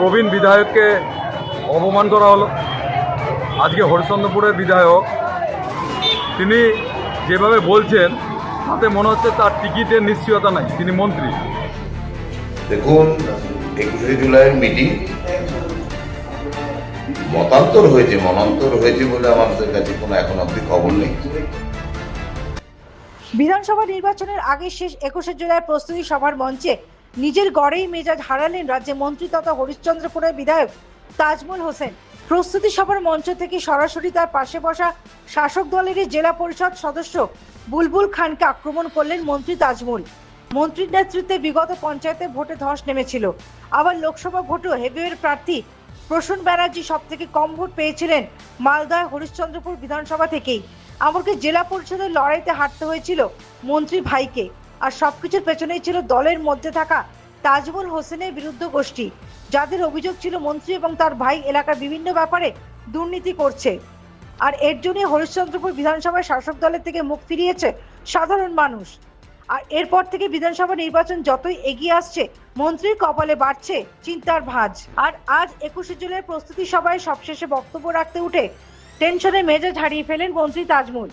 প্রবীণ বিধায়ককে অপমান করা হলো। আজকে হরিশ্চন্দ্রপুরের বিধায়ক তিনি যেভাবে বলছেন তাতে মনে হচ্ছে তার টিকিটের নিশ্চয়তা নাই। তিনি মন্ত্রী। দেখুন একুশে জুলাইয়ের মিটিং মতান্তর হয়েছে মনান্তর হয়েছে বলে আমাদের কাছে কোনো এখন অব্দি খবর নেই। বিধানসভা নির্বাচনের আগে শেষ একুশে জুলাই প্রস্তুতি সভার মঞ্চে নিজের গড়েই মেজাজ হারালেন রাজ্যে মন্ত্রী তথা হরিশ্চন্দ্রপুরের বিধায়ক তাজমুল হোসেন। প্রস্তুতি সভার মঞ্চ থেকে সরাসরি তার পাশে বসা শাসক দলেরই জেলা পরিষদ সদস্য বুলবুল খানকে আক্রমণ করলেন মন্ত্রী তাজমুল। মন্ত্রীর নেতৃত্বে বিগত পঞ্চায়েতে ভোটে ধস নেমেছিল। আবার লোকসভা ভোটেও হেভিওয়ের প্রার্থী প্রসূন ব্যানার্জি সব থেকে কম ভোট পেয়েছিলেন মালদহ হরিশ্চন্দ্রপুর বিধানসভা থেকেই। আমাকে জেলা পরিষদের লড়াইতে হারতে হয়েছিল মন্ত্রী ভাইকে। আর সবকিছুর পেছনেই ছিল দলের মধ্যে থাকা তাজমুল হোসেনের বিরুদ্ধ গোষ্ঠী, যাদের অভিযোগ ছিল মন্ত্রী এবং তার ভাই এলাকার বিভিন্ন ব্যাপারে দুর্নীতি করছে। আর এর জন্যই হরিশ্চন্দ্রপুর বিধানসভায় শাসক দলের থেকে মুখ ফিরিয়েছে সাধারণ মানুষ। আর এরপর থেকে বিধানসভা নির্বাচন যতই এগিয়ে আসছে, মন্ত্রীর কপালে বাড়ছে চিন্তার ভাঁজ। আর আজ একুশে জুলাই প্রস্তুতি সভায় সবশেষে বক্তব্য রাখতে উঠে টেনশনে মেজাজ হারিয়ে ফেলেন মন্ত্রী তাজমুল।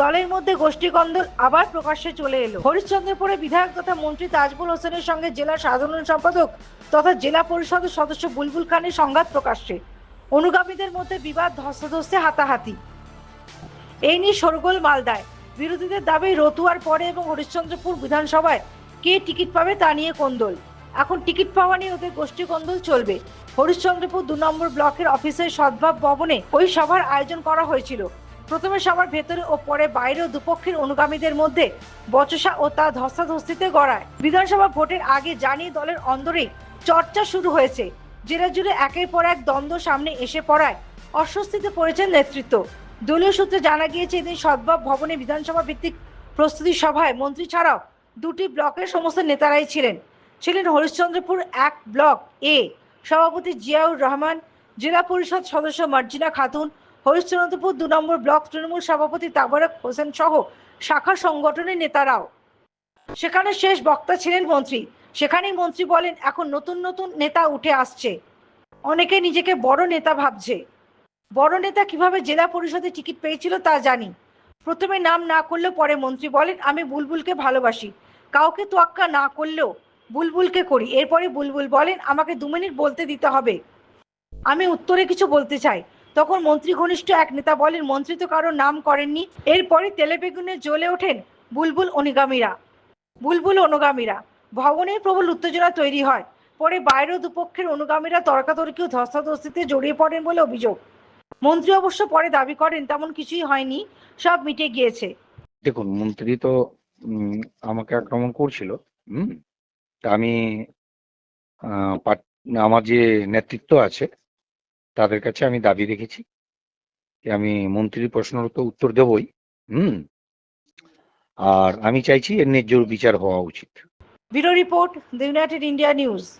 দলের মধ্যে গোষ্ঠী কন্দল আবার প্রকাশ্যে চলে এলো। হরিশ্চন্দ্রপুরে বিধায়ক তথা মন্ত্রী তাজবুল হোসেনের সঙ্গে জেলা সাধারণ সম্পাদক তথা জেলা পরিষদের সদস্য বুলবুল খানের সংঘাত প্রকাশ্যে। অনুগামীদের মধ্যে বিবাদ, ধস্তাধস্তে, হাতাহাতি। এই নিয়ে শোরগোল মালদায়। বিরোধীদের দাবি, রতুয়ার পরে এবং হরিশ্চন্দ্রপুর বিধানসভায় কে টিকিট পাবে তা নিয়ে কোন্দল। এখন টিকিট পাওয়া নিয়ে ওদের গোষ্ঠী কোন্দল চলবে। হরিশ্চন্দ্রপুর দু নম্বর ব্লকের অফিসের সদ্ভাব ভবনে ওই সভার আয়োজন করা হয়েছিল। প্রথমে সবার ভেতরে ও পরে বাইরেও দুপক্ষের অনুগামীদের মধ্যে বচসা ও তা ধস্তাধস্তিতে গড়ায়। বিধানসভা ভোটের আগে জানিয়ে দলের অন্দরেই চর্চা শুরু হয়েছে। জেলা জুড়ে একের পর এক দ্বন্দ্ব সামনে এসে পড়ায়। অস্বস্তিতে পড়েছেন নেতৃত্ব। দলীয় সূত্রে জানা গিয়েছে, এদিন সদ্ভাব ভবনে বিধানসভা ভিত্তিক প্রস্তুতি সভায় মন্ত্রী ছাড়াও দুটি ব্লকের সমস্ত নেতারাই ছিলেন। ছিলেন হরিশ্চন্দ্রপুর এক ব্লক এ। সভাপতি জিয়াউর রহমান, জেলা পরিষদ সদস্য মার্জিনা খাতুন হরিশ্চন্দ্রপুর দু নম্বর ব্লক তৃণমূল সভাপতি তাবারক হোসেন সহ শাখা সংগঠনের নেতারাও। সেখানে শেষ বক্তা ছিলেন মন্ত্রী। সেখানেই মন্ত্রী বলেন, এখন নতুন নতুন নেতা উঠে আসছে। অনেকে নিজেকে বড় নেতা ভাবছে। বড় নেতা কীভাবে জেলা পরিষদে টিকিট পেয়েছিল তা জানি। প্রথমে নাম না করলেও পরে মন্ত্রী বলেন, আমি বুলবুলকে ভালোবাসি। কাউকে তোয়াক্কা না করলেও বুলবুলকে করি। এরপরে বুলবুল বলেন, আমাকে দু মিনিট বলতে দিতে হবে। আমি উত্তরে কিছু বলতে চাই। তখন মন্ত্রী ঘনিষ্ঠ এক নেতা বলেন, মন্ত্রী তো কারও নাম করেননি। এরপরে তেলেবেগুনে জ্বলে ওঠেন বুলবুল অনুগামীরা। বুলবুল অনুগামীরা ভবনের প্রবল উত্তেজনা তৈরি হয়। পরে বাইরেও দুপক্ষের অনুগামীরা তর্কাতর্কি ও ধস্তাধস্তিতে জড়িয়ে পড়েন বলে অভিযোগ। মন্ত্রী অবশ্য পরে দাবি করেন, তেমন কিছুই হয়নি, সব মিটে গিয়েছে। দেখুন, মন্ত্রী তো আমাকে আক্রমণ করছিল, হুম? আমি আমার যে নেতৃত্ব আছে তাদের কাছে আমি দাবি রেখেছি যে আমি মন্ত্রীর প্রশ্নের তো উত্তর দেবই, হুম? আর আমি চাইছি এর ন্যায্য বিচার হওয়া উচিত। Bureau report, the united India news.